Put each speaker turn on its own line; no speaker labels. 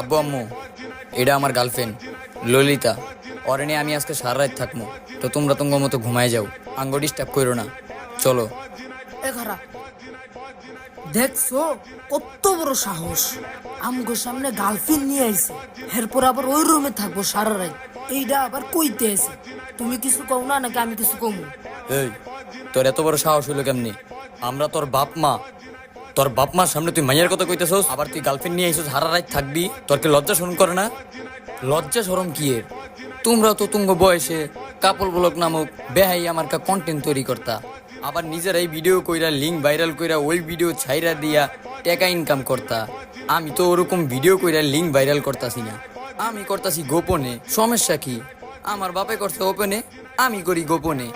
আব্বু আম্মু এটা আমার গার্লফ্রেন্ড ললিতা। নিয়ে আমি আজকে সারা রাত থাকব তো তোমরা তোমার মতো ঘুমায় যাও। আঙ্গ ডিস্টার্ব করো না। চলো।
দেখছ কত বড় সাহস? আমগো সামনে গার্লফ্রেন্ড নিয়ে আইছে। এরপর আবার ওই রুমে থাকব সারা রাত। এইটা আবার কইতে আছে। তুমি কিছু কও না নাকি আমি কিছু কমু?
এই তোর এত বড় সাহস হইল কেমনি? আমরা তোর বাপ মা। তোর বাপ মার সামনে তুই মাইয়ের কথা কইতেছস? আবার তুই গার্লফ্রেন্ড নিয়ে আইসস, হারা রাত থাকবি। তোর কি লজ্জা শরম করে না? লজ্জা শরম কি এর? তোমরা তো তুঙ্গ বয়সে কাপল ব্লগ নামক বেহাই আমার কা কন্টেন্ট তৈরি করতা। আবার নিজেরাই ভিডিও কইরা লিঙ্ক ভাইরাল কইরা, ওই ভিডিও ছাইরা দিয়া টাকা ইনকাম করতা। আমি তো ওরকম ভিডিও কইরা লিঙ্ক ভাইরাল করতাছি না। আমি করতাছি গোপনে। সমস্যা কি? আমার বাপে করছে ওপেনে আমি করি গোপনে।